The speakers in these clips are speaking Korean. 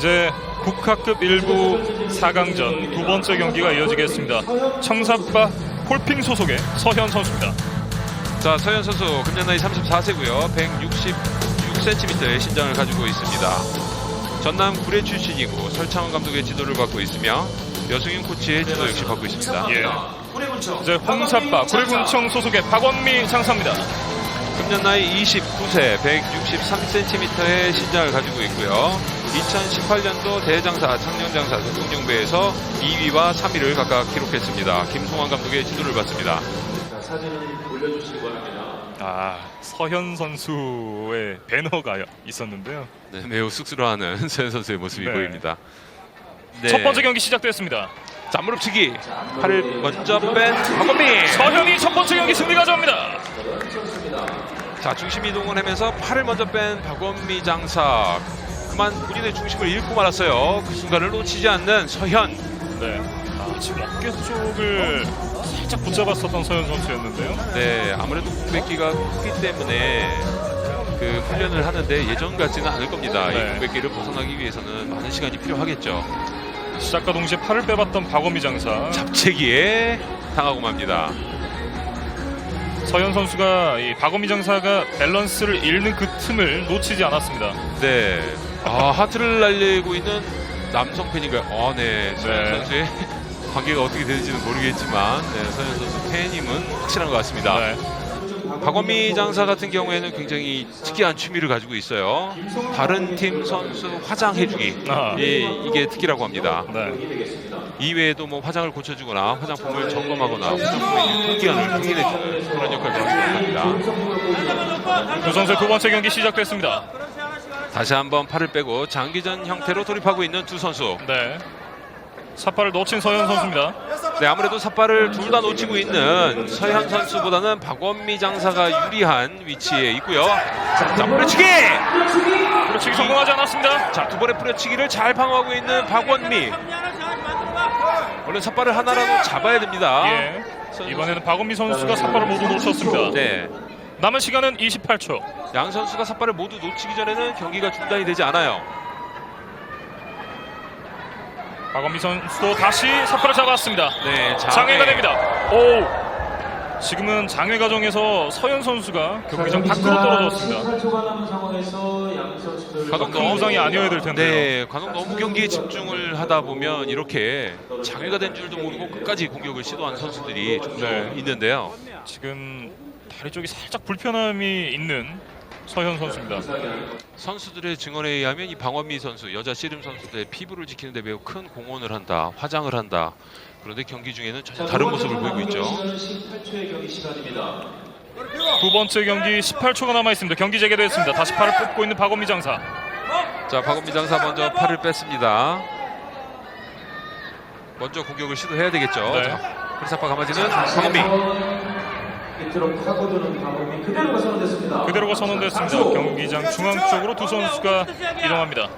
이제 국가급 일부 4강전 두 번째 경기가 이어지겠습니다. 청사빠 폴핑 소속의 서현 선수입니다. 자, 서현 선수 금년 나이 34세고요. 166cm의 신장을 가지고 있습니다. 전남 구례 출신이고 설창원 감독의 지도를 받고 있으며 여승윤 코치의 지도 역시 받고 있습니다. 예. 이제 홍사빠 구례군청 소속의 박원미 장사입니다. 금년 나이 29세, 163cm의 신장을 가지고 있고요. 2018년도 대장사, 창녕장사 대통령배에서 2위와 3위를 각각 기록했습니다. 김송환 감독의 지도를 받습니다. 아 서현 선수의 배너가 있었는데요. 네, 매우 쑥스러워하는 서현 선수의 모습이 네. 보입니다. 네. 첫 번째 경기 시작됐습니다. 자, 무릎치기. 팔을 먼저 뺀 박원미. 서현이 첫 번째 경기 승리 가져옵니다. 자, 중심 이동을 하면서 팔을 먼저 뺀 박원미 장사. 그만 본인의 중심을 잃고 말았어요. 그 순간을 놓치지 않는 서현. 네. 아, 지금 어깨 쪽을 살짝 붙잡았었던 서현 선수였는데요. 네, 아무래도 공백기가 크기 때문에 그 훈련을 하는데 예전 같지는 않을 겁니다. 네. 이 공백기를 벗어나기 위해서는 많은 시간이 필요하겠죠. 시작과 동시에 팔을 빼봤던 박원미 장사. 잡채기에 당하고 맙니다. 서현 선수가 이 박원미 장사가 밸런스를 잃는 그 틈을 놓치지 않았습니다. 네. 아, 하트를 날리고 있는 남성 팬인가요? 아, 네. 서현 네. 선수의 관계가 어떻게 되는지는 모르겠지만, 네, 서현 선수 팬임은 확실한 것 같습니다. 네. 박원미 장사 같은 경우에는 굉장히 특이한 취미를 가지고 있어요. 다른 팀 선수 화장해주기. 아. 예, 이게 특기라고 합니다. 네. 이외에도 뭐 화장을 고쳐주거나 화장품을 점검하거나 화장품의 유통기한을 확인해주는 그런 역할을 합니다. 두 선수의 두 번째 경기 시작됐습니다. 다시 한번 팔을 빼고 장기전 형태로 돌입하고 있는 두 선수. 네. 사파를 놓친 서현 선수입니다. 네, 아무래도 삿발을 둘 다 놓치고 있는 서현 선수보다는 박원미 장사가 유리한 위치에 있고요. 자, 뿌려치기! 그렇지 성공하지 않았습니다. 자, 두 번의 뿌려치기를 잘 방어하고 있는 박원미. 얼른 삿발을 하나라도 잡아야 됩니다. 예. 이번에는 박원미 선수가 사파를 모두 놓쳤습니다. 네. 남은 시간은 28초. 양 선수가 삿발을 모두 놓치기 전에는 경기가 중단이 되지 않아요. 박원미 선수도 다시 사파를 잡았습니다. 네, 장외가 됩니다. 오. 지금은 장외 과정에서 서현 선수가 경기장 밖으로 떨어졌습니다. 18초가 남은 상황에서 양 선수들 가동 큰 부상이 아니어야 될 텐데요. 네, 간혹 너무 경기에 집중을 하다 보면 이렇게 장애가 된 줄도 모르고 끝까지 공격을 시도하는 선수들이 종종 네. 있는데요. 지금 다리 쪽이 살짝 불편함이 있는 서현 선수입니다. 선수들의 증언에 의하면 이 방원미 선수, 여자 씨름 선수들의 피부를 지키는 데 매우 큰 공헌을 한다, 화장을 한다. 그런데 경기 중에는 전혀 다른 모습을 보이고 있죠. 18초의 경기 시간입니다. 두 번째 경기 18초가 남아 있습니다. 경기 재개됐습니다. 다시 팔을 뽑고 있는 박원미 장사. 자, 박원미 장사 먼저 팔을 뺐습니다. 먼저 공격을 시도해야 되겠죠. 네. 자, 프리사파 가마지는 박원미. 그대로가 선언됐습니다. 그대로가 선언됐습니다. 경기장 중앙 쪽으로 두 선수가 이동합니다.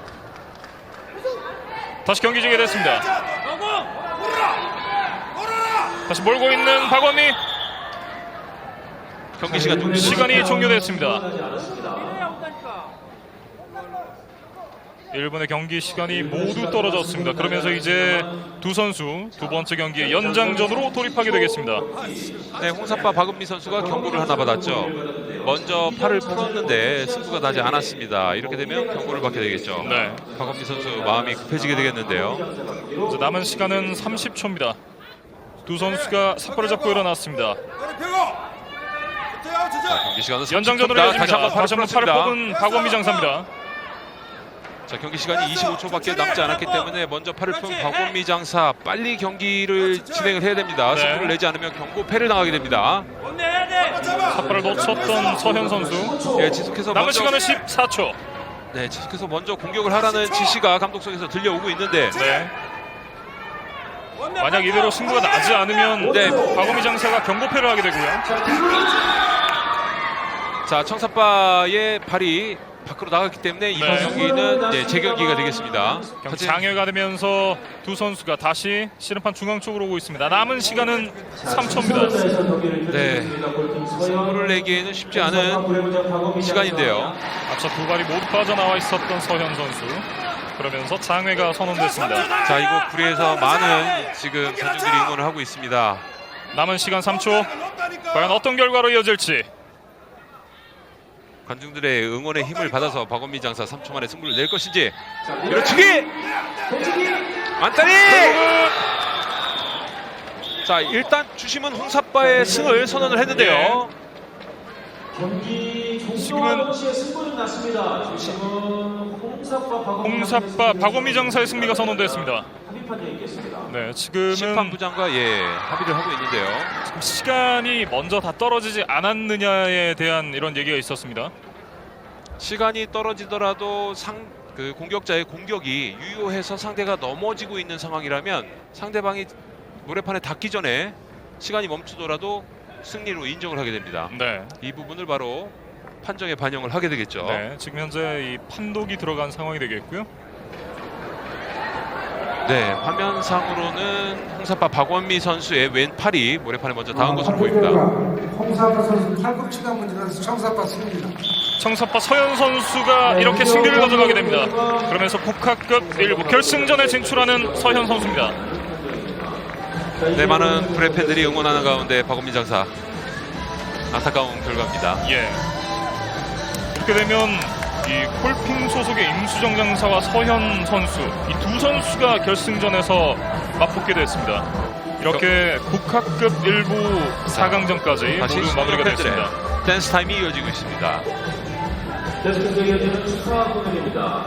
다시 경기 재개됐습니다. 다시 몰고 있는 박원미. 경기 시간. 시간이 종료됐습니다. 1분의 경기 시간이 모두 떨어졌습니다. 그러면서 이제 두 선수 두 번째 경기에 연장전으로 돌입하게 되겠습니다. 네, 홍사파 박은미 선수가 경고를 하나 받았죠. 먼저 팔을 풀었는데 승부가 나지 않았습니다. 이렇게 되면 경고를 받게 되겠죠. 네. 박은미 선수 마음이 급해지게 되겠는데요. 이제 남은 시간은 30초입니다. 두 선수가 사포를 잡고 일어났습니다. 자, 경기 시간은 30초 연장전으로. 이어집니다. 다시 한번 팔을 다시 한번 팔을. 뽑은 박원미 장사입니다. 자, 경기 시간이 25초밖에 남지 않았기 때문에 먼저 팔을 푼 박원미 장사 빨리 경기를 진행을 해야 됩니다. 네. 승부를 내지 않으면 경고패를 당하게 됩니다. 사포를 놓쳤던 서현 선수. 예, 지속해서 남은 먼저 시간은 14초. 네, 지속해서 먼저 공격을 하라는 지시가 감독석에서 들려오고 있는데 네. 만약 이대로 승부가 나지 않으면 네. 박원미 장사가 경고패를 하게 되고요. 자, 청사빠의 발이 밖으로 나갔기 때문에 이번 네. 경기는 네, 재경기가 되겠습니다. 경기 장애가 되면서 두 선수가 다시 씨름판 중앙 쪽으로 오고 있습니다. 남은 시간은 3초입니다. 에서 경기를 네. 승부를 내기에는 쉽지 않은 시간인데요. 앞서 두 발이 모두 빠져나와 있었던 서현 선수. 그러면서 장외가 선언됐습니다. 자, 이곳 구리에서 많은 지금 관중들이 응원을 하고 있습니다. 남은 시간 3초. 과연 어떤 결과로 이어질지. 관중들의 응원의 힘을 받아서 박원미 장사 3초 만에 승부를 낼 것인지 밀어치기! 안타리! 자, 일단 주심은 홍사빠의 승을 선언을 했는데요. 지금은- 홍사빠 박원미 장사의 승리가 선언됐습니다. 합의 판정이 있겠습니다. 네, 지금은 심판부장과 예, 합의를 하고 있는데요. 시간이 먼저 다 떨어지지 않았느냐에 대한 이런 얘기가 있었습니다. 시간이 떨어지더라도 상, 그 공격자의 공격이 유효해서 상대가 넘어지고 있는 상황이라면 상대방이 모래판에 닿기 전에 시간이 멈추더라도 승리로 인정을 하게 됩니다. 네. 이 부분을 바로 판정에 반영을 하게 되겠죠. 네, 지금 현재 이 판독이 들어간 상황이 되겠고요. 네, 화면상으로는 홍사파 박원미 선수의 왼팔이 모래판에 먼저 닿은 것으로 보입니다. 홍사파 선수 팔꿈치가 문제라서 청사파 승리다. 청사파 서현 선수가 이렇게 승리를 가져가게 됩니다. 그러면서 국가급 1부 결승전에 진출하는 서현 선수입니다. 네, 많은 프레 팬들이 응원하는 가운데 박원미 장사 안타까운 결과입니다. 예. 이렇게 되면 이 콜핑 소속의 임수정 장사와 서현 선수 이 두 선수가 결승전에서 맞붙게 됐습니다. 이렇게 국가급 1부 4강전까지 다시 모두 마무리가 팬들의 됐습니다. 댄스 타임이 이어지고 있습니다. 이어지는 축하 공연입니다.